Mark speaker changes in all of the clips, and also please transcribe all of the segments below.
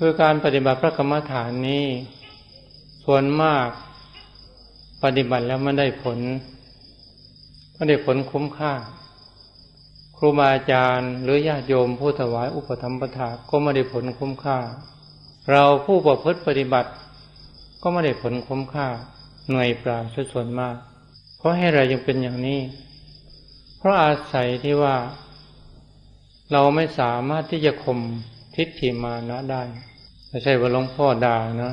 Speaker 1: คือการปฏิบัติพระกรรมฐานนี้ส่วนมาก ปฏิบัติแล้วไม่ได้ผลไม่ได้ผลคุ้มค่า ครูบาอาจารย์หรือญาติโยมผู้ถวายอุปธรรมปทาก็ไม่ได้ผลคุ้มค่า เราผู้ประพฤติปฏิบัติ ก็ไม่ได้ผลคุ้มค่าหน่วยปล่าส่วนมาก เพราะให้เรายังเป็นอย่างนี้ เพราะอาศัยที่ว่า เราไม่สามารถที่จะข่ม ทิฏฐิมานะได้ไม่ใช่ว่าหลวงพ่อด่านะ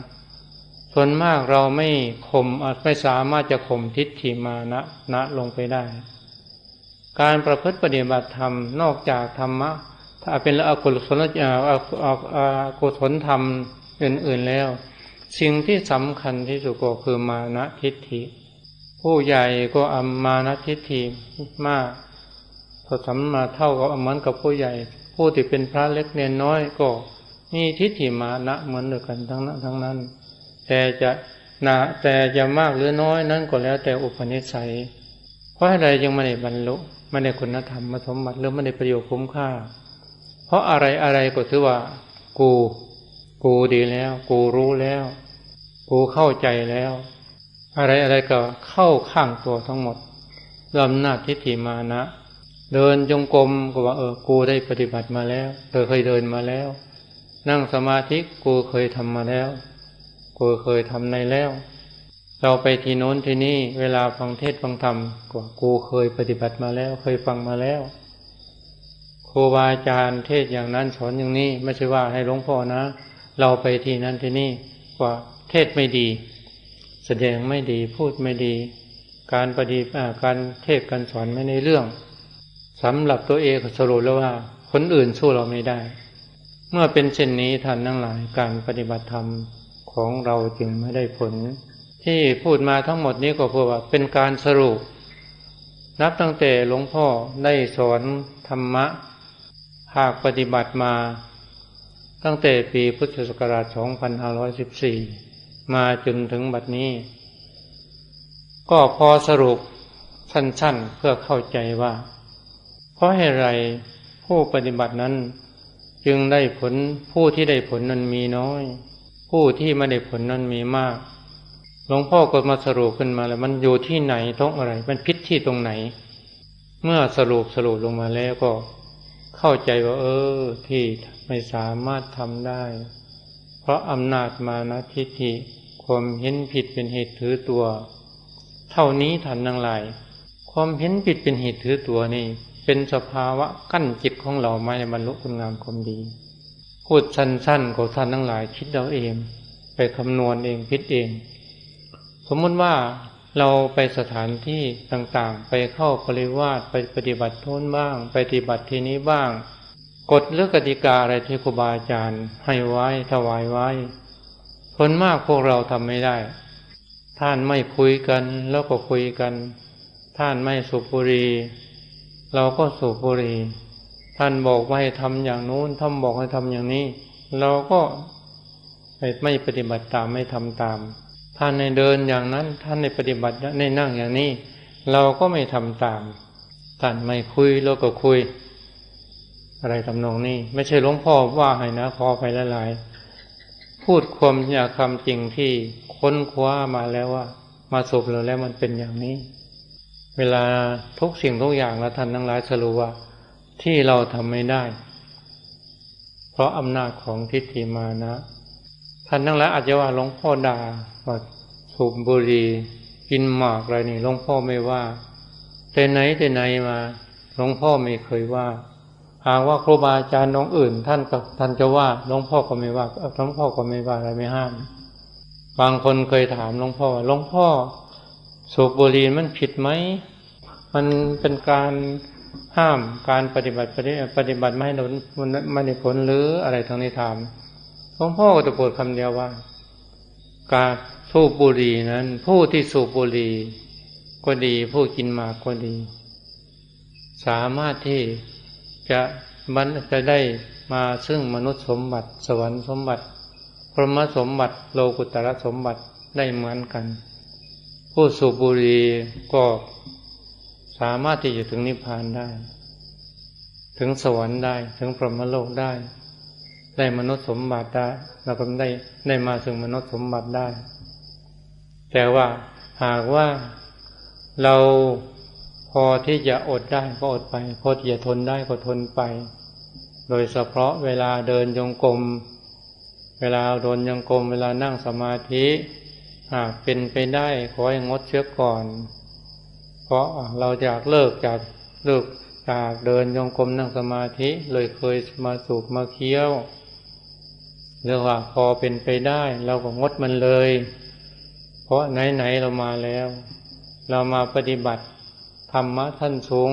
Speaker 1: ส่วนมากเราไม่ข่มไม่สามารถจะข่มทิฏฐิมานะนะลงไปได้ การประพฤติปฏิบัติธรรมนอกจากธรรมะ ถ้าเป็นอกุศลอกุศลธรรมอื่น ๆแล้ว สิ่งที่สำคัญที่สุดก็คือมานะทิฏฐิ ผู้ใหญ่ก็อมมานะทิฏฐิมากพอสัมมาเท่ากับเหมือนกับผู้ใหญ่ ผู้ที่เป็นพระเล็กเนียนน้อยก็มีทิฏฐิมานะเหมือนเดียวกันทั้งนั้นทั้งนั้น แต่จะนะแต่จะมากหรือน้อยนั้นก็แล้วแต่อุปนิสัย เพราะอะไรยังไม่ได้บรรลุไม่ได้คุณธรรมมาสมบัติหรือไม่ได้ประโยชน์คุ้มค่า เพราะอะไรอะไรก็ถือว่า กู กูดีแล้ว กูรู้แล้ว กูเข้าใจแล้ว อะไรอะไรก็เข้าข้างตัวทั้งหมดลำหน้าทิฏฐิมานะ เดินจงกรมก็ว่าเออกูได้ปฏิบัติมาแล้วเธอเคยเดินมาแล้ว นั่งสมาธิกูเคยทำมาแล้ว กูเคยทำในแล้ว เราไปที่โน้นที่นี่เวลาฟังเทศฟังธรรมก็กูเคยปฏิบัติมาแล้ว เคยฟังมาแล้วครูบาอาจารย์เทศอย่างนั้นสอนอย่างนี้ไม่ใช่ว่าให้หลวงพ่อนะ เราไปที่นั้นที่นี่กว่าเทศไม่ดี แสดงไม่ดีพูดไม่ดี การปฏิการเทศการสอนไม่ในเรื่อง สำหรับตัวเองสรุปแล้วว่า คนอื่นสู้เราไม่ได้ เมื่อเป็นเช่นนี้ท่านทั้งหลายการปฏิบัติธรรมของเราจึงไม่ได้ผล ที่พูดมาทั้งหมดนี้ก็เพื่อว่าเป็นการสรุป นับตั้งแต่หลวงพ่อได้สอนธรรมะ หากปฏิบัติมา ตั้งแต่ปีพุทธศักราช 2514 มาจนถึงบัดนี้ ก็พอสรุปสั้นๆเพื่อเข้าใจว่า ราะเหตุไรผู้ปฏิบัตินั้น จึงได้ผลผู้ที่ได้ผลนั้นมีน้อย ผู้ที่ไม่ได้ผลนั้นมีมากหลวงพ่อก็มาสรุปขึ้นมาแล้ว มันอยู่ที่ไหนต้องอะไร มันพิษที่ตรงไหน เมื่อสรุปสรุปลงมาแล้วก็ เข้าใจว่า เออ ที่ไม่สามารถทำได้ เพราะอำนาจมานะทิฏฐิความเห็นผิดเป็นเหตุถือตัว เท่านี้ทันทั้งหลาย ความเห็นผิดเป็นเหตุถือตัวนี่ เป็นสภาวะกั้นจิตของเราไม่บรรลุคุณงามความดี พูดสั้นๆของท่านทั้งหลายคิดเราเอง ไปคำนวณเองคิดเอง สมมติว่าเราไปสถานที่ต่างๆ ไปเข้าปริวาสไปปฏิบัติโทนบ้างไปปฏิบัติที่นี้บ้าง กฎหรือกติกาอะไรที่ครูบาอาจารย์ ให้ไว้ถวายไว้ผลมากพวกเราทำไม่ได้ ท่านไม่คุยกันแล้วก็คุยกัน ท่านไม่สูบบุหรี่ เราก็สูบบุหรี่ท่านบอกว่าให้ทำอย่างนู้นท่านบอกให้ทำอย่างนี้ เราก็ไม่ปฏิบัติตามไม่ทำตาม ท่านในเดินอย่างนั้น ท่านในปฏิบัติในนั่งอย่างนี้ เราก็ไม่ทำตามท่านไม่คุยเราก็คุย อะไรทำนองนี้ ไม่ใช่หลวงพ่อว่าให้นะขอไปหลายพูดความอยากคำจริงที่ค้นคว้ามาแล้วว่า มาสบเราแล้วมันเป็นอย่างนี้ เวลาทุกสิ่งทุกอย่างแล้วท่านทั้งหลายสรุว่า ที่เราทำไม่ได้ เพราะอำนาจของทิฏฐิมานะท่านทั้งหลายอาจจะว่าหลวงพ่อด่าว่าสูบบุหรี่กินหมากอะไรนี่หลวงพ่อไม่ว่า แต่ไหนแต่ไหนมาหลวงพ่อไม่เคยว่า หากว่าครูบาอาจารย์น้องอื่น ท่านก็ท่านจะว่าหลวงพ่อก็ไม่ว่าหลวงพ่อก็ไม่ว่าอะไรไม่ห้าม บางคนเคยถามหลวงพ่อหลวงพ่อ สูบบุหรี่มันผิดไหม มันเป็นการห้ามการปฏิบัติปฏิบัติไม่ให้มันไม่ได้ผลหรืออะไรทางนี้ถามหลวงพ่อก็จะพูดคำเดียวว่า การสูบบุหรี่นั้น ผู้ที่สูบบุหรี่ก็ดีผู้กินมากก็ดี สามารถที่จะมันจะได้มาซึ่งมนุษย์สมบัติ สวรรค์สมบัติพรหมสมบัติโลกุตระสมบัติได้เหมือนกัน ผู้สูบบุหรี่ก็สามารถที่จะถึงนิพพานได้ ถึงสวรรค์ได้ ถึงพรหมโลกได้ ได้มนุษย์สมบัติได้เราก็ได้ได้มาถึงมนุษย์สมบัติได้ แต่ว่าหากว่าเราพอที่จะอดได้ก็อดไป พอที่จะทนได้ก็ทนไป โดยเฉพาะเวลาเดินยงกรมเวลาเดินยงกรมเวลานั่งสมาธิ หากเป็นไปได้ขอให้งดเชื้อก่อน เพราะเราอยากเลิกจากเลิกจากเดินยงกรมนั่งสมาธิเลยเคยมาสูบมาเคี้ยวเรื่องว่าพอเป็นไปได้ เราก็งดมันเลย เพราะไหนๆเรามาแล้ว เรามาปฏิบัติธรรมะท่านสูง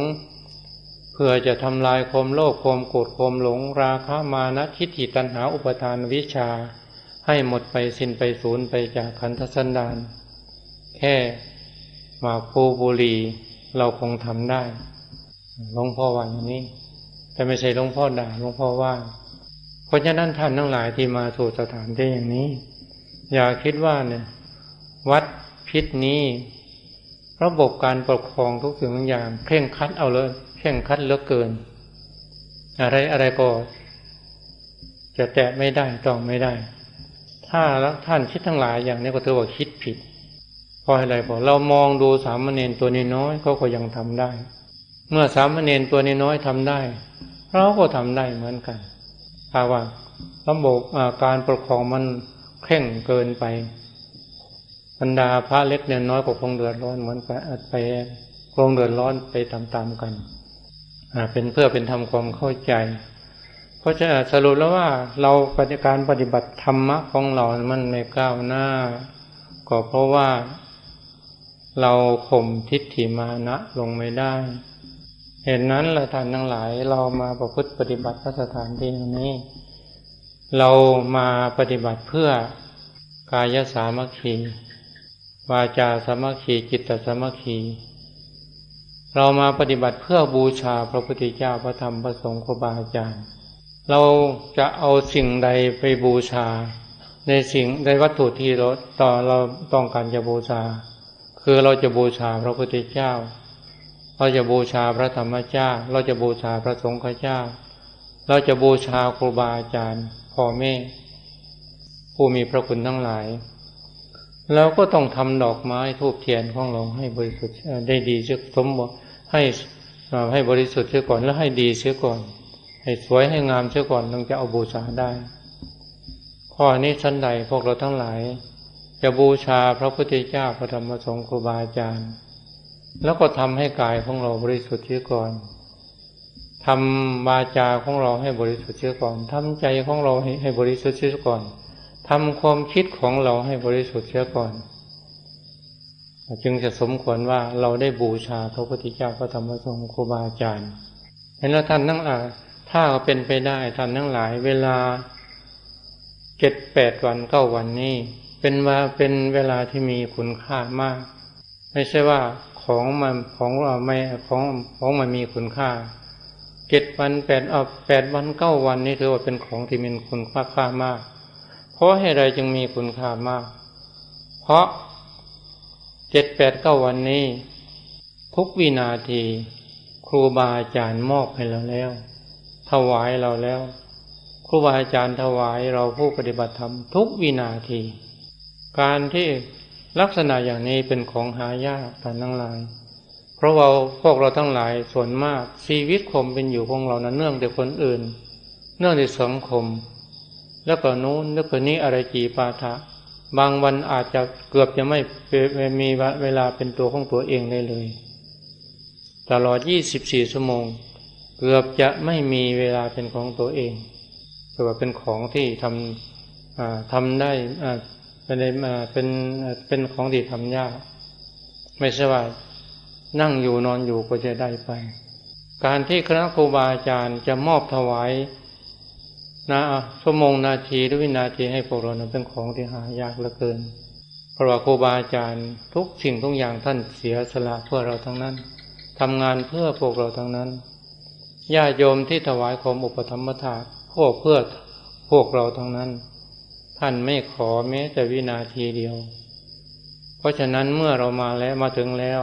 Speaker 1: เพื่อจะทำลายความโลภความโกรธความหลงราคะมานะทิฏฐิตัณหาอุปทานวิชา ให้หมดไปสิ้นไปสูญไปจากขันธสันดาน แค่มาภูบุรีเราคงทำได้หลวงพ่อว่าอย่างนี้ แต่ไม่ใช่หลวงพ่อด่าหลวงพ่อว่า เพราะฉะนั้นท่านทั้งหลายที่มาสู่สถานที่อย่างนี้ อย่าคิดว่าเนี่ย วัดพิษนี้ระบบการปกครองทุกสิ่งทุกอย่างเคร่งคัดเอาเลยเคร่งคัดเหลือเกิน อะไรอะไรก็จะแตะไม่ได้ต้องไม่ได้ ถ้าท่านคิดทั้งหลายอย่างนี้ก็ถือว่าคิดผิดเพราะอะไรเพราะเรามองดูสามเณรตัวน้อยเขาก็ยังทำได้ เมื่อสามเณรตัวน้อยทำได้เราก็ทำได้เหมือนกันถ้าว่าระบบการปกครองมันเคร่งเกินไปบรรดาพระเล็กเนี่ยน้อยก็คงเดือดร้อนเหมือนกันไปคงเดือดร้อนไปตามๆกันเป็นเพื่อเป็นทำความเข้าใจ เพราะจะสรุปแล้วว่าเราปฏิการปฏิบัติธรรมะของเรา มันไม่ก้าวหน้า ก็เพราะว่า เราข่มทิฏฐิมานะลงไม่ได้ เห็นนั้นเราท่านทั้งหลายเรามาประพฤติปฏิบัติพระสถานที่นี้ เรามาปฏิบัติเพื่อกายสามัคคีวาจาสามัคคีจิตตสามัคคีเรามาปฏิบัติเพื่อบูชาพระพุทธเจ้าพระธรรมพระสงฆ์ครูบาอาจารย์ เราจะเอาสิ่งใดไปบูชา ในสิ่งในวัตถุที่เราต่อเราต้องการจะบูชา คือเราจะบูชาพระพุทธเจ้า เราจะบูชาพระธรรมเจ้า เราจะบูชาพระสงฆ์เจ้า เราจะบูชาครูบาอาจารย์พ่อแม่ ผู้มีพระคุณทั้งหลายเราก็ต้องทำดอกไม้ทูบเทียนของเราให้บริสุทธิ์ได้ดีเสียสมบูรณ์ให้ให้บริสุทธิ์เสียก่อนแล้วให้ดีเสียก่อน ให้สวยให้งามเสียก่อนถึงจะเอาบูชาได้ ข้อนี้ชั้นใดพวกเราทั้งหลาย จะบูชาพระพุทธเจ้าพระธรรมสงฆ์ครูบาอาจารย์ แล้วก็ทำให้กายของเราบริสุทธิ์เสียก่อนทำวาจาของเราให้บริสุทธิ์เสียก่อนทำใจของเราให้ให้บริสุทธิ์เสียก่อนทำความคิดของเราให้บริสุทธิ์เสียก่อน จึงจะสมควรว่าเราได้บูชาพระพุทธเจ้าพระธรรมสงฆ์ครูบาอาจารย์เห็นแล้วท่านทั้งหลาย ถ้าเป็นไปได้ท่านทั้งหลายเวลาเจ็ดแปดวันเก้าวันนี้ เป็นว่าเป็นเวลาที่มีคุณค่ามาก ไม่ใช่ว่าของมันของเราไม่ของของมันมีคุณค่าเจ็ดวันแปดเอาแปดวันเก้าวันนี้ถือว่าเป็นของที่มีคุณค่าค่ามาก เพราะให้ไรจึงมีคุณค่ามาก เพราะเจ็ดแปดเก้าวันนี้ทุกวินาที ครูบาอาจารย์มอบให้เราแล้ว ถวายเราแล้วครูบาอาจารย์ถวายเราผู้ปฏิบัติธรรมทุกวินาที การที่ลักษณะอย่างนี้เป็นของหายากท่านทั้งหลาย เพราะว่าพวกเราทั้งหลายส่วนมากชีวิตคมเป็นอยู่ของเรานั้นเนื่องจากคนอื่น เนื่องจากสังคม แล้วก็นู้นแล้วก็นี้อะไรกี่ปาทะบางวันอาจจะเกือบจะไม่มีเวลาเป็นตัวของตัวเองได้เลย ตลอด 24 ชั่วโมง เกือบจะไม่มีเวลาเป็นของตัวเองแต่ว่าเป็นของที่ทำทำได้เป็นเป็นเป็นของที่ทำยาก ไม่ใช่ว่านั่งอยู่นอนอยู่ก็จะได้ไป การที่คณะครูบาอาจารย์จะมอบถวายนะชั่วโมงนาทีหรือวินาทีให้พวกเรานั้นเป็นของที่หายากเหลือเกิน เพราะว่าครูบาอาจารย์ทุกสิ่งทุกอย่างท่านเสียสละเพื่อเราทั้งนั้นทำงานเพื่อพวกเราทั้งนั้น ญาโยมที่ถวายความอุปธรรมทานพวกเพื่อพวกเราทั้งนั้น ท่านไม่ขอแม้แต่วินาทีเดียว เพราะฉะนั้นเมื่อเรามาแล้วมาถึงแล้ว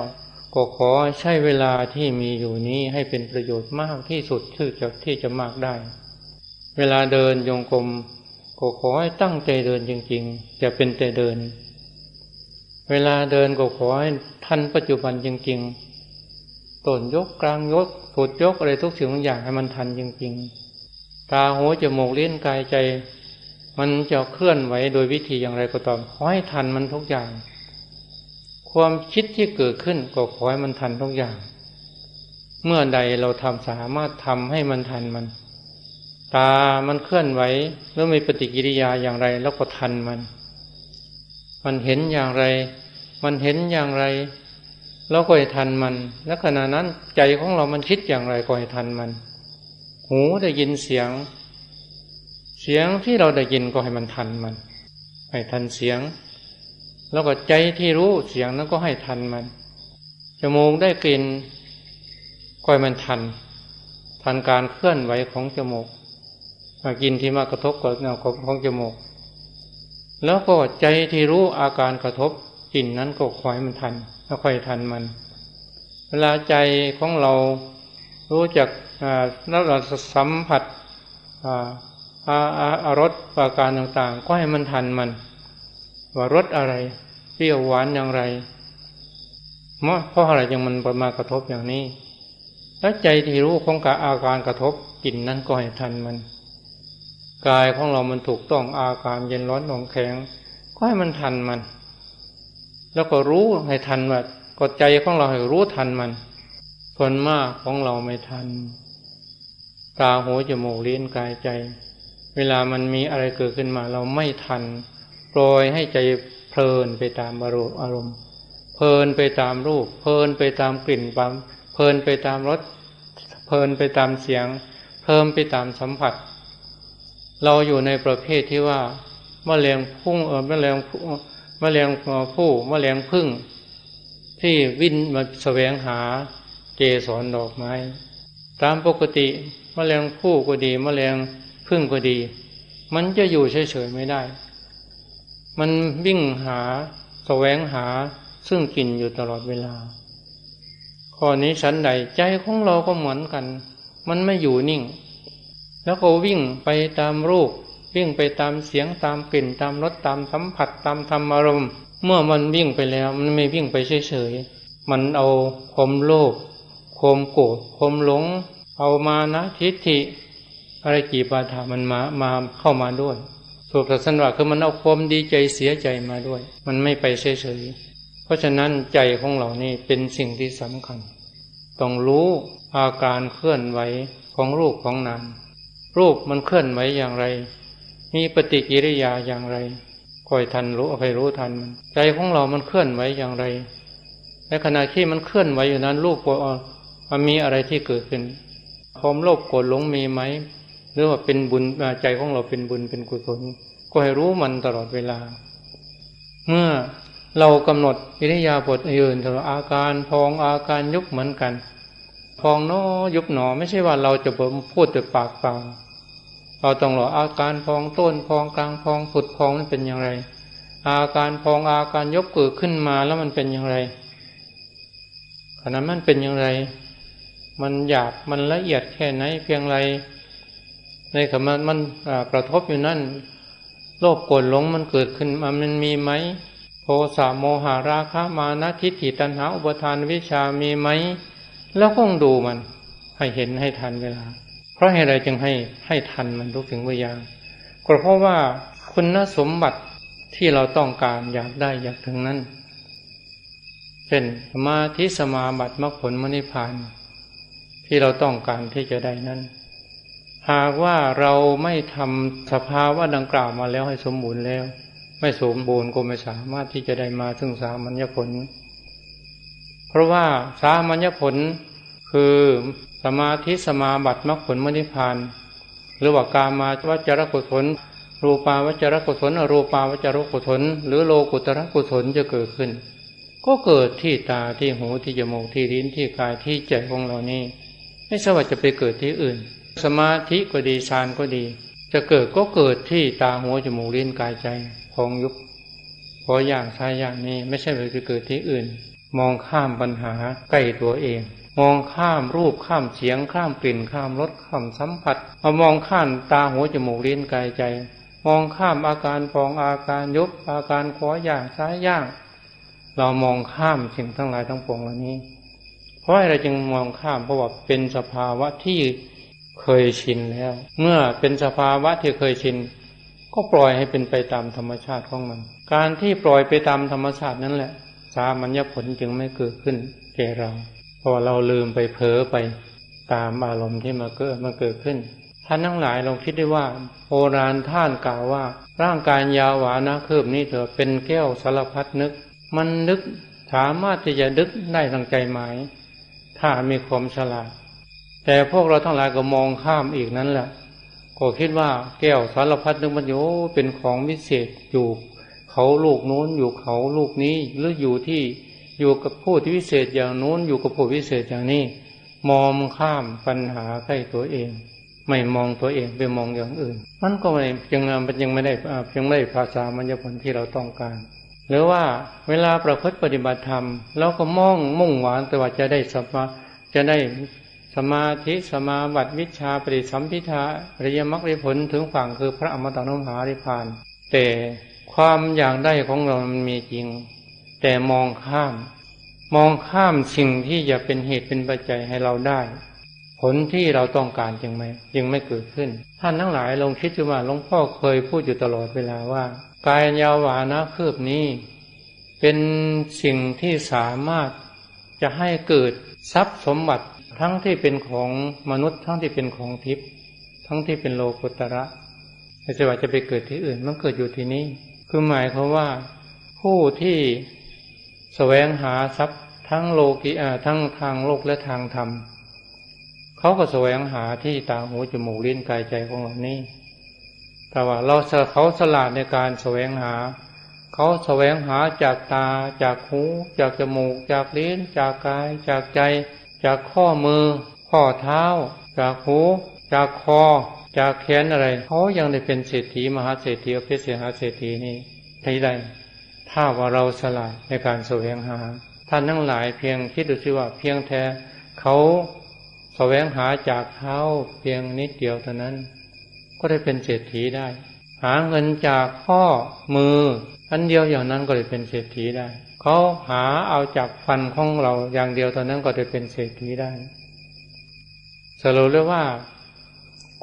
Speaker 1: ก็ขอใช้เวลาที่มีอยู่นี้ให้เป็นประโยชน์มากที่สุดที่จะที่จะมากได้ เวลาเดินโยงกลมก็ขอให้ตั้งใจเดินจริงๆจะเป็นแต่เดิน เวลาเดินก็ขอให้ทันปัจจุบันจริงๆต้นยกกลางยก สุดยกอะไรทุกสิ่งทุกอย่างให้มันทันจริงๆ ตาหูจมูกเลี้นกายใจ มันจะเคลื่อนไหวโดยวิธีอย่างไรก็ตามขอให้ทันมันทุกอย่าง ความคิดที่เกิดขึ้นก็ขอให้มันทันทุกอย่าง เมื่อใดเราทำสามารถทำให้มันทันมัน ตามันเคลื่อนไหวหรือมีปฏิกิริยาอย่างไรแล้วก็ทันมัน มันเห็นอย่างไร มันเห็นอย่างไร เราก็ให้ทันมัน และขณะนั้นใจของเรามันคิดอย่างไรก็ให้ทันมัน หูได้ยินเสียง เสียงที่เราได้ยินก็ให้มันทันมัน ให้ทันเสียง แล้วก็ใจที่รู้เสียงนั้นก็ให้ทันมัน จมูกได้กลิ่นก็ให้มันทัน ทันการเคลื่อนไหวของจมูกมากินที่มากระทบกับแนวของจมูก แล้วก็ใจที่รู้อาการกระทบ กลิ่นนั้นก็คอยมันทันแล้วคอยทันมัน เวลาใจของเรารู้จักแล้วเราสัมผัสอารสอาการต่างๆ ก็ให้มันทันมัน ว่ารสอะไร เปรี้ยวหวานอย่างไรเพราะอะไรยังมันมากระทบอย่างนี้ แล้วใจที่รู้ของกาอาการกระทบกลิ่นนั้นก็ให้ทันมัน กายของเรามันถูกต้องอาการเย็นร้อนหนองแข็งก็ให้มันทันมัน แล้วก็รู้ให้ทันว่ากดใจของเราให้รู้ทันมันส่วนมากของเราไม่ทัน ตาหูจมูกลิ้นกายใจ เวลามันมีอะไรเกิดขึ้นมา เราไม่ทันปล่อยให้ใจเพลินไปตามอารมณ์อารมณ์ เพลินไปตามรูป เพลินไปตามกลิ่นปั๊มเพลินไปตามรสเพลินไปตามเสียง เพลินไปตามสัมผัส เราอยู่ในประเภทที่ว่าเมแมลงพุ่งเออเมแมลง มแมลงผู้มแมลงพึ่ง ที่วิ่นมาแสวงหาเกสรดอกไม้ ตามปกติมแมลงผู้ก็ดีมแมลงพึ่งก็ดี มันจะอยู่เฉยๆไม่ได้ มันวิ่งหาแสวงหาซึ่งกินอยู่ตลอดเวลา ข้อนี้ชั้นใดใจของเราก็เหมือนกัน มันไม่อยู่นิ่ง แล้วก็วิ่งไปตามรูป วิ่งไปตามเสียงตามกลิ่นตามรสตามสัมผัสตามธรรมอารมณ์ เมื่อมันวิ่งไปแล้วมันไม่วิ่งไปเฉยๆมันเอาความโลภความโกรธความหลง เอามานะทิฏฐิอะไรกี่ปาฐามันมามาเข้ามาด้วยสุภาษณะคือมันเอาความดีใจเสียใจมาด้วย มันไม่ไปเฉยๆเพราะฉะนั้นใจของเรานี่เป็นสิ่งที่สำคัญ ต้องรู้อาการเคลื่อนไหวของรูปของนามรูปมันเคลื่อนไหวอย่างไร มีปฏิกิริยาอย่างไรคอยทันรู้อยรู้ทันมันใจของเรามันเคลื่อนไหวอย่างไรในขณะที่มันเคลื่อนไหวอยู่นั้นรูปมันมีอะไรที่เกิดขึ้นความโลภโกรธหลงมีไหมหรือว่าเป็นบุญใจของเราเป็นบุญเป็นกุศลก็ให้รู้มันตลอดเวลา เมื่อเรากำหนดอิริยาบถอื่นตัวอาการพองอาการยุบเหมือนกัน พองโนอยุบหนอไม่ใช่ว่าเราจะพูดแต่ปากเปล่า เราต้องรออาการพองต้นพองกลางพองสุดพองมันเป็นอย่างไร อาการพองอาการยกเกิดขึ้นมาแล้วมันเป็นอย่างไรขณะมันเป็นอย่างไร มันหยาบมันละเอียดแค่ไหนเพียงไร ในขณะมันกระทบอยู่นั่นโลภโกรธหลงมันเกิดขึ้นมามันมีไหมโทสะโมหาราคะมานะทิฏฐิตัณหาอุปทานวิชามีไหม แล้วก็ดูมันให้เห็นให้ทันเวลา เพราะเหตุใดจึงให้ให้ทันมันทุกสิ่งทุกอย่างก็เพราะว่าคุณสมบัติที่เราต้องการอยากได้อยากถึงนั้นเช่นสมาธิสมาบัติมรรคผลมนิพพานที่เราต้องการที่จะได้นั้น หากว่าเราไม่ทำสภาวะดังกล่าวมาแล้วให้สมบูรณ์แล้ว ไม่สมบูรณ์ก็ไม่สามารถที่จะได้มาซึ่งสามัญญผล เพราะว่าสามัญญผลคือ สมาธิสมาบัติมรรคผลมรรคพาน หรือว่ากามาวจรกุศล รูปาวจรกุศลอรูปาวจรกุศล หรือโลกุตระกุศลจะเกิดขึ้น ก็เกิดที่ตาที่หูที่จมูกที่ลิ้นที่กายที่ใจของเรานี้ไม่ใช่ว่าจะไปเกิดที่อื่น สมาธิก็ดีฌานก็ดี จะเกิดก็เกิดที่ตาหูจมูกลิ้นกายใจพองยุบพออย่างชายอย่างนี้ไม่ใช่ไปเกิดที่อื่น มองข้ามปัญหาใกล้ตัวเอง มองข้ามรูปข้ามเสียงข้ามกลิ่นข้ามรสข้ามสัมผัสมามองข้ามตาหูจมูกลิ้นกายใจ มองข้ามอาการฟองอาการยุบอาการขวาย่างซ้ายย่าง เรามองข้ามสิ่งทั้งหลายทั้งปวงเหล่านี้ เพราะอะไรจึงมองข้ามเพราะว่าเป็นสภาวะที่เคยชินแล้ว เมื่อเป็นสภาวะที่เคยชิน ก็ปล่อยให้เป็นไปตามธรรมชาติของมัน การที่ปล่อยไปตามธรรมชาตินั่นแหละ สามัญญผลจึงไม่เกิดขึ้นแก่เรา พราะว่าเราลืมไปเผลอไปตามอารมณ์ที่มาเกิดมาเกิดขึ้นท่านทั้งหลายลองคิดได้ว่าโบราณท่านกล่าวว่า ร่างกายยาวหวานะคืบนี้เถอะเป็นแก้วสารพัดนึก มันนึกสามารถที่จะนึกได้ทางใจหมาย ถ้ามีความฉลาด แต่พวกเราทั้งหลายก็มองข้ามอีกนั้นแหละก็คิดว่าแก้วสารพัดนึกมันโยเป็นของวิเศษอยู่ เขาลูกโน้นอยู่เขาลูกนี้หรืออยู่ที่ อยู่กับผู้ที่วิเศษอย่างโน้นอยู่กับผู้วิเศษอย่างนี้ มองข้ามปัญหาใกล้ตัวเอง ไม่มองตัวเองไปมองอย่างอื่นมันก็ไม่ยังมันยังไม่ได้ยังไม่ได้ภาษามัญญผลที่เราต้องการ หรือว่าเวลาประพฤติปฏิบัติธรรมเราก็มองมุ่งหวังแต่ว่าจะได้สมาจะได้สมาธิสมาบัติวิชาปฏิสัมพิทาอริยมรรคอริยผลถึงฝั่งคือพระอมตะนุภาริพาน แต่ความอยากได้ของเรามันมีจริง แต่มองข้าม มองข้ามสิ่งที่จะเป็นเหตุเป็นปัจจัยให้เราได้ ผลที่เราต้องการจึงไม่ยังไม่เกิดขึ้น ท่านทั้งหลายลองคิดดูว่าหลวงพ่อเคยพูดอยู่ตลอดเวลาว่า กายยาวหวานะคืบนี้ เป็นสิ่งที่สามารถจะให้เกิดทรัพย์สมบัติทั้งที่เป็นของมนุษย์ทั้งที่เป็นของทิพย์ทั้งที่เป็นโลกุตระไม่ใช่ว่าจะไปเกิดที่อื่นมันเกิดอยู่ที่นี้คือหมายความว่าผู้ที่ แสวงหาทรัพย์ทั้งโลกิอาทั้งทางโลกและทางธรรมเขาก็แสวงหาที่ตาหูจมูกลิ้นกายใจของเรานี้แต่ว่าเราเขาสลาดในการแสวงหา เขาแสวงหาจากตา จากหู จากจมูก จากลิ้น จากกาย จากใจ จากข้อมือ ข้อเท้า จากหู จากคอ จากแขนอะไรเขายังได้เป็นเศรษฐีมหาเศรษฐีอภิเศรษฐาเศรษฐีนี่ได้ได้ ถ้าว่าเราสลาดในการแสวงหา ท่านทั้งหลายเพียงคิดดูสิว่าเพียงแท้เขาแสวงหาจากเท้าเพียงนิดเดียวเท่านั้น ก็ได้เป็นเศรษฐีได้ หาเงินจากข้อมือ อันเดียวอย่างนั้นก็ได้เป็นเศรษฐีได้เขาหาเอาจากฟันของเราอย่างเดียวเท่านั้นก็ได้เป็นเศรษฐีได้สรุปเลยว่า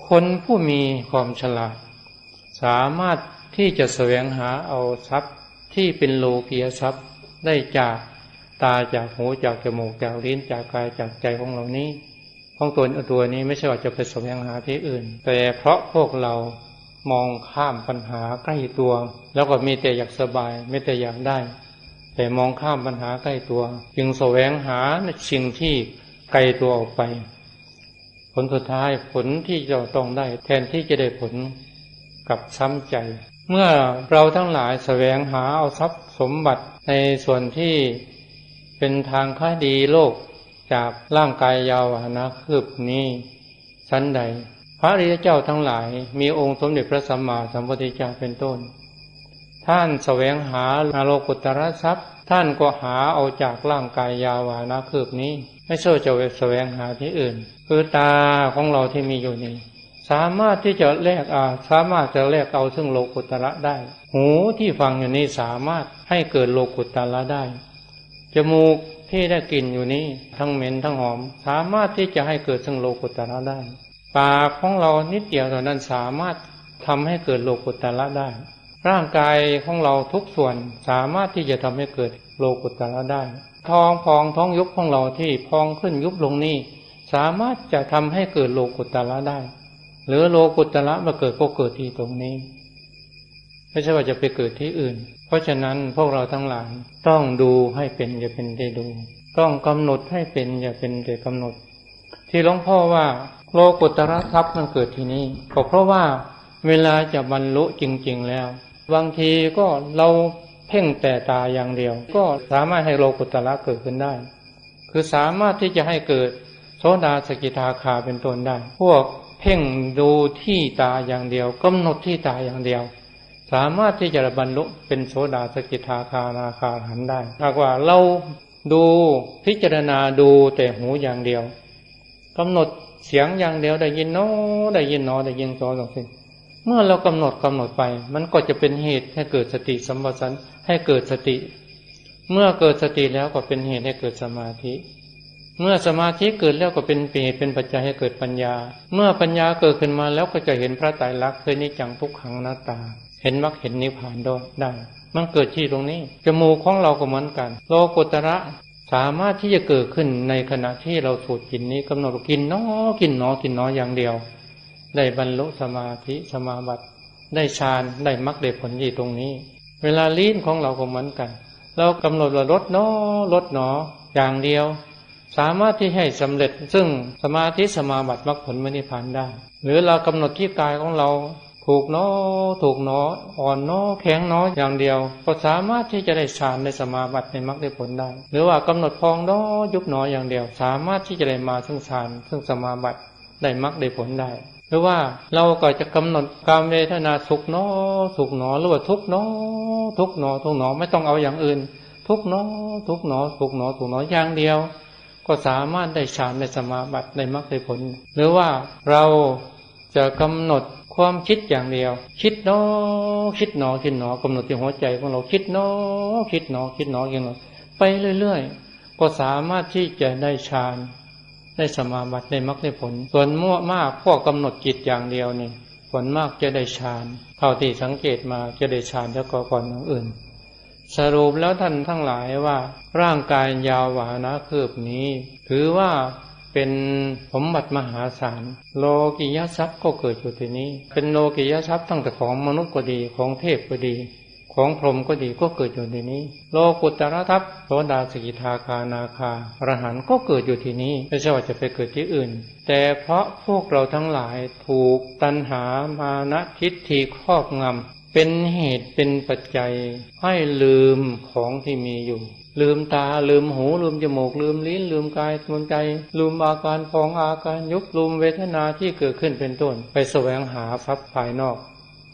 Speaker 1: คนผู้มีความฉลาด สามารถที่จะแสวงหาเอาทรัพย์ ที่เป็นโลกียทรัพย์ได้จากตาจากหูจากจมูกจากลิ้นจากกายจากใจของเรานี้ ของตัวตัวนี้ไม่ใช่ว่าจะไปแสวงหาที่อื่น แต่เพราะพวกเรามองข้ามปัญหาใกล้ตัว แล้วก็มีแต่อยากสบายไม่แต่อยากได้ แต่มองข้ามปัญหาใกล้ตัว จึงแสวงหาในสิ่งที่ไกลตัวออกไป ผลสุดท้ายผลที่เราต้องได้ แทนที่จะได้ผล กับซ้ำใจ เมื่อเราทั้งหลายแสวงหาเอาทรัพย์สมบัติในส่วนที่เป็นทางค่าดีโลกจากร่างกายยาวหานะคืบนี้ชั้นใด พระริยเจ้าทั้งหลายมีองค์สมเด็จพระสัมมาสัมพุทธเจ้าเป็นต้น ท่านแสวงหาอาโลกุตระทรัพย์ ท่านก็หาเอาจากร่างกายยาวหวานะคืบนี้ ไม่ใช่จะไปแสวงหาที่อื่น คือตาของเราที่มีอยู่นี้ สามารถที่จะแลกอาสามารถจะแลกเอาซึ่งโลกุตระได้ หูที่ฟังอยู่นี้สามารถให้เกิดโลกุตระได้ จมูกที่ได้กลิ่นอยู่นี้ทั้งเหม็นทั้งหอม สามารถที่จะให้เกิดซึ่งโลกุตระได้ ปากของเรานิดเดียวเท่านั้นสามารถทำให้เกิดโลกุตระได้ ร่างกายของเราทุกส่วนสามารถที่จะทำให้เกิดโลกุตระได้ ท้องพองท้องยุบของเราที่พองขึ้นยุบลงนี้สามารถจะทำให้เกิดโลกุตระได้ หรือโลกุตระมาเกิดก็เกิดที่ตรงนี้ ไม่ใช่ว่าจะไปเกิดที่อื่น เพราะฉะนั้นพวกเราทั้งหลายต้องดูให้เป็นอย่าเป็นได้ดู ต้องกำหนดให้เป็นอย่าเป็นแต่กำหนด ที่หลวงพ่อว่าโลกุตระทรัพย์มันเกิดที่นี้ก็เพราะว่าเวลาจะบรรลุจริง ๆ แล้ว บางทีก็เราเพ่งแต่ตาอย่างเดียว ก็สามารถให้โลกุตระเกิดขึ้นได้ คือสามารถที่จะให้เกิดโสดาสกิทาคาเป็นต้นได้ พวก พ่งดูที่ตาอย่างเดียวกำหนดที่ตาอย่างเดียว สามารถที่จะบรรลุเป็นโสดาสกิทาคานาคาหันได้หากว่าเราดูพิจารณาดูแต่หูอย่างเดียวกำหนดเสียงอย่างเดียวได้ยินโนได้ยินหนอได้ยินโซสองสิ่งเมื่อเรากำหนดกำหนดไป มันก็จะเป็นเหตุให้เกิดสติสัมปชัญญะให้เกิดสติ เมื่อเกิดสติแล้วก็เป็นเหตุให้เกิดสมาธิ เมื่อสมาธิเกิดแล้วก็เป็นเหตุเป็นปัจจัยให้เกิดปัญญา เมื่อปัญญาเกิดขึ้นมาแล้วก็จะเห็นพระไตรลักษณ์คือนิจังทุกขังหน้าตา เห็นมรรคเห็นนิพพานได้ มันเกิดที่ตรงนี้ จมูกของเราก็เหมือนกัน โลกุตระสามารถที่จะเกิดขึ้นในขณะที่เราสูดกินนี้กำหนดกินเนอกินเนอกินเนออย่างเดียว ได้บรรลุสมาธิสมาบัติได้ฌานได้มรรคได้ผลที่ตรงนี้ เวลาลิ้นของเราก็เหมือนกัน เรากำหนดว่าลดเนอลดเนออย่างเดียว สามารถที่ให้สำเร็จซึ่งสมาธิสมาบัติมรรคผลมรรคผลได้ หรือเรากำหนดที่กายของเราถูกเนอถูกเนออ่อนเนอแข็งเนออย่างเดียว ก็สามารถที่จะได้ฌานในสมาบัติในมรรคได้ผลได้ หรือว่ากำหนดพองเนอยุบเนออย่างเดียว สามารถที่จะได้มาซึ่งฌานซึ่งสมาบัติได้มรรคได้ผลได้ หรือว่าเราก็จะกำหนดการเวทนาสุขเนอสุขเนอหรือว่าทุกเนอทุกเนอทุกเนอไม่ต้องเอาอย่างอื่น ทุกเนอทุกเนอสุขเนอสุขเนออย่างเดียว ก็สามารถได้ฌานในสมาบัติในมรรคในผล หรือว่าเราจะกำหนดความคิดอย่างเดียว คิดเนอคิดหนอคิดหนอกำหนดที่หัวใจของเราคิดเนอคิดหนอคิดหนออย่างเราไปเรื่อยๆ ก็สามารถที่จะได้ฌานได้สมาบัติในมรรคในผล ส่วนมั่วมากพวกกำหนดจิตอย่างเดียวนี่ผลมากจะได้ฌานเท่าที่สังเกตมาจะได้ฌานแล้วก็ก่อนอย่างอื่น สรุปแล้วท่านทั้งหลายว่า ร่างกายยาวหวานะคืบนี้ ถือว่าเป็นสมบัติมหาศาลโลกิยทรัพย์ก็เกิดอยู่ที่นี้ เป็นโลกิยทรัพย์ตั้งแต่ของมนุษย์ก็ดีของเทพก็ดี ของพรหมก็ดีก็เกิดอยู่ที่นี้ โลกุตระทัพย์โสดาสกิทาคานาคาอรหันก็เกิดอยู่ที่นี้ไม่ใช่ว่าจะไปเกิดที่อื่น แต่เพราะพวกเราทั้งหลายถูกตัณหามานะทิฏฐิครอบงำ เป็นเหตุเป็นปัจจัย ให้ลืมของที่มีอยู่ ลืมตาลืมหูลืมจมูกลืมลิ้น ลืมกายลืมใจ ลืมอาการพองอาการยุบลืมเวทนาที่เกิดขึ้นเป็นต้น ไปแสวงหาทรัพย์ภายนอก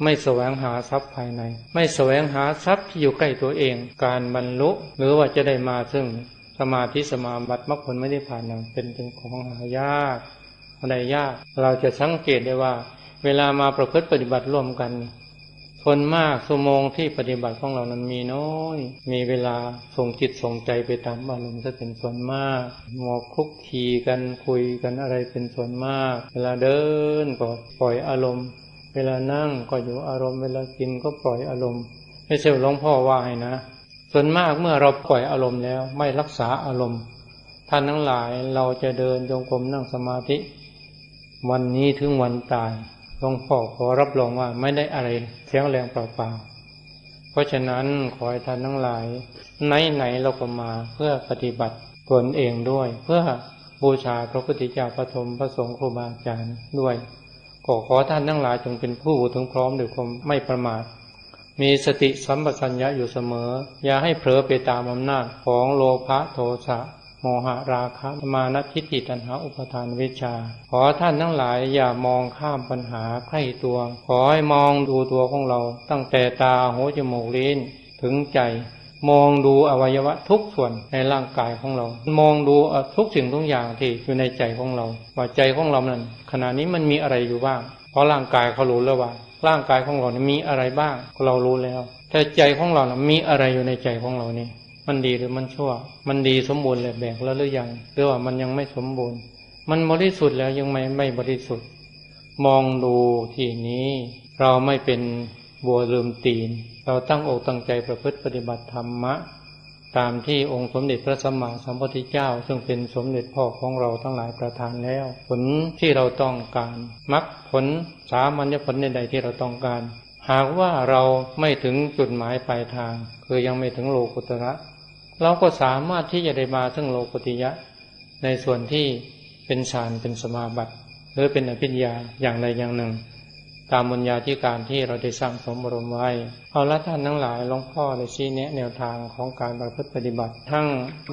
Speaker 1: ไม่แสวงหาทรัพย์ภายใน ไม่แสวงหาทรัพย์ที่อยู่ใกล้ตัวเอง การบรรลุหรือว่าจะได้มาซึ่งสมาธิสมาบัติมรรคผลไม่ได้ผ่านนั้นเป็นเป็นของหายากอะไรยาก เราจะสังเกตได้ว่า เวลามาประพฤติปฏิบัติร่วมกัน ส่วนมากชั่วโมงที่ปฏิบัติของเรานั้นมีน้อย มีเวลาส่งจิตส่งใจไปตามอารมณ์จะเป็นส่วนมากหมอกคุกคีกันคุยกันอะไรเป็นส่วนมาก เวลาเดินก็ปล่อยอารมณ์ เวลานั่งก็อยู่อารมณ์ เวลากินก็ปล่อยอารมณ์ไม่ใช่หลวงพ่อว่าให้นะ ส่วนมากเมื่อเราปล่อยอารมณ์แล้วไม่รักษาอารมณ์ท่านทั้งหลายเราจะเดินจงกรมนั่งสมาธิ วันนี้ถึงวันตาย หลวงพ่อขอรับรองว่าไม่ได้อะไรเสียงแรงเปล่าๆ เพราะฉะนั้นขอให้ท่านทั้งหลายไหนๆเราก็มาเพื่อปฏิบัติตนเองด้วย เพื่อบูชาพระพุทธเจ้าพระธรรมพระสงฆ์ครูบาอาจารย์ด้วยขอขอท่านทั้งหลายจงเป็นผู้ถึงพร้อมด้วยความไม่ประมาท มีสติสัมปชัญญะอยู่เสมอ อย่าให้เผลอไปตามอำนาจของโลภะโทสะ โมหะราคะมานัทิฏฐิตัณหาอุปทานวิชา ขอท่านทั้งหลายอย่ามองข้ามปัญหาใกล้ตัว ขอให้มองดูตัวของเรา ตั้งแต่ตาหูจมูกลิ้นถึงใจ มองดูอวัยวะทุกส่วนในร่างกายของเรา มองดูทุกสิ่งทุกอย่างที่อยู่ในใจของเรา ว่าใจของเรานั้นขณะนี้มันมีอะไรอยู่บ้าง เพราะร่างกายเขารู้แล้วว่าร่างกายของเรานี่มีอะไรบ้าง เรารู้แล้ว แต่ใจของเรานะมีอะไรอยู่ในใจของเรานี่ มันดีหรือมันชั่ว มันดีสมบูรณ์เลยแบกแล้วหรือยังหรือว่ามันยังไม่สมบูรณ์ มันบริสุทธิ์แล้วยังไม่ไม่บริสุทธิ์ มองดูที่นี้ เราไม่เป็นบัวลืมตีน เราตั้งอกตั้งใจประพฤติปฏิบัติธรรมะ ตามที่องค์สมเด็จพระสัมมาสัมพุทธเจ้า ซึ่งเป็นสมเด็จพ่อของเราทั้งหลายประทานแล้ว ผลที่เราต้องการมรรคผลสามัญญผลใดๆที่เราต้องการ หากว่าเราไม่ถึงจุดหมายปลายทาง คือยังไม่ถึงโลกุตระเราก็สามารถที่จะได้มาซึ่งโลกุติยะ ในส่วนที่เป็นฌานเป็นสมาบัติ หรือเป็นอภิญญาอย่างใดอย่างหนึ่ง ตามบุญญาธิการที่เราได้สร้างสมบรมไว้เอาละท่านทั้งหลายหลวงพ่อได้ชี้แนะแนวทางของการประพฤติปฏิบัติ ทั้ง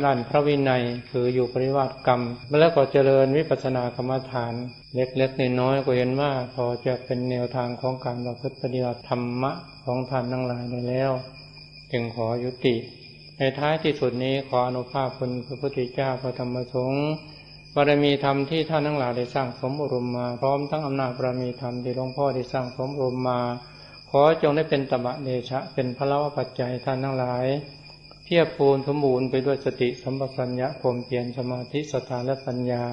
Speaker 1: ด้านพระวินัยคืออยู่ปริวาสกรรม แล้วก็เจริญวิปัสสนากรรมฐาน เล็กๆน้อยๆก็เห็นว่าพอจะเป็นแนวทางของการประพฤติปฏิบัติธรรมะของท่านทั้งหลายได้แล้ว จึงขอยุติ
Speaker 2: ในท้ายที่สุดนี้ขออนุภาพคุณพระพุทธเจ้าพระธรรมสงฆ์ บารมีธรรมที่ท่านทั้งหลายได้สร้างสมบุรมมา พร้อมทั้งอำนาจบารมีธรรมที่หลวงพ่อได้สร้างสมบุรมมา ขอจงได้เป็นตบะเดชะ เป็นพระวปัจจัยท่านทั้งหลายเพียบพูนสมบูรณ์ไปด้วยสติสัมปชัญญะผมเพียรสมาธิสถานและปัญญา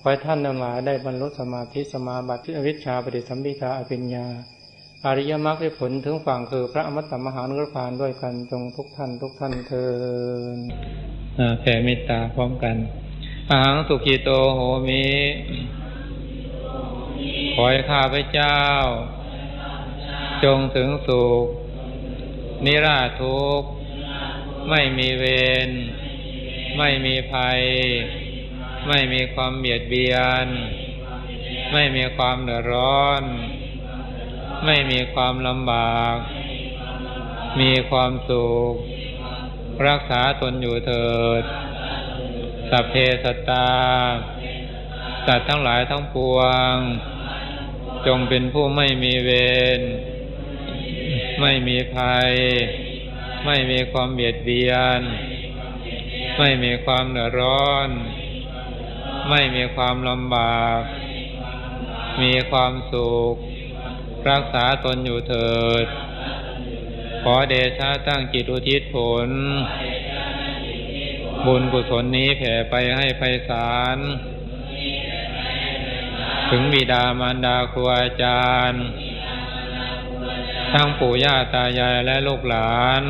Speaker 2: ขอให้ท่านทั้งหลายได้บรรลุสมาธิสมาบัติอวิชชาปฏิสัมพิทาอภิญญา อริยมรรคได้ผลถึงฝั่งคือพระอมตะมหานุรพานด้วยกันจงทุกท่านทุกท่านเทินแผ่เมตตาพร้อมกัน หังสุขีโตโหมิ ขอให้ข้าพเจ้า จงถึงสุข นิราชทุกข์ ไม่มีเวร ไม่มีภัย ไม่มีความเบียดเบียน ไม่มีความเดือดร้อน ไม่มีความลำบาก มีความสุข รักษาตนอยู่เถิด สัพเพสตตาสัตว์ทั้งหลายทั้งปวง จงเป็นผู้ไม่มีเวร ไม่มีภัย ไม่มีความเบียดเบียน ไม่มีความเดือดร้อน ไม่มีความลำบาก มีความสุข รักษาตนอยู่เถิด ขอเดชะตั้งจิตอุทิศผล บุญกุศลนี้แผ่ไปให้ไพศาล ถึงบิดามารดาครูอาจารย์ ทั้งปู่ย่าตายายและลูกหลาน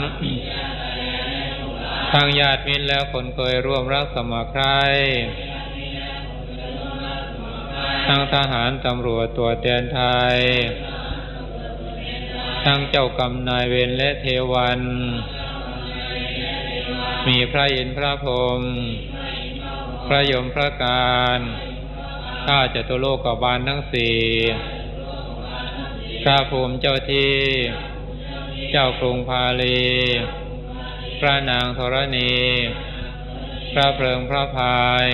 Speaker 2: ทั้งญาติมิตรและคนเคยร่วมรักสมัครใครทั้งทหารตำรวจตัวแทนไทย ทั้งเจ้ากรรมนายเวรและเทวัน มีพระอินทร์พระพรหมพระยมพระการข้าจตุโลกบาลทั้งสี่พระภูมิเจ้าที่ เจ้ากรุงพาลี พระนางธรณี พระเพลิงพระพาย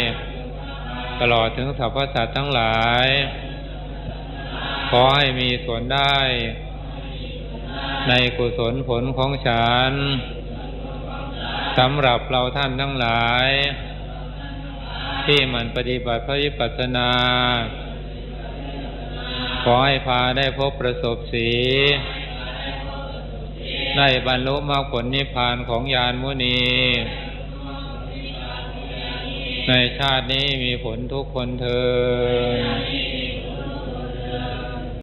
Speaker 2: ตลอดถึงสรรพสัตว์ทั้งหลาย ขอให้มีส่วนได้ ในกุศลผลของฉัน สำหรับเราท่านทั้งหลาย ที่มันปฏิบัติพระวิปัสสนา ขอให้พาได้พบประสบสีได้บรรลุมรรคผลนิพพานของยานมุนี ในชาตินี้มีผลทุกคนเธอ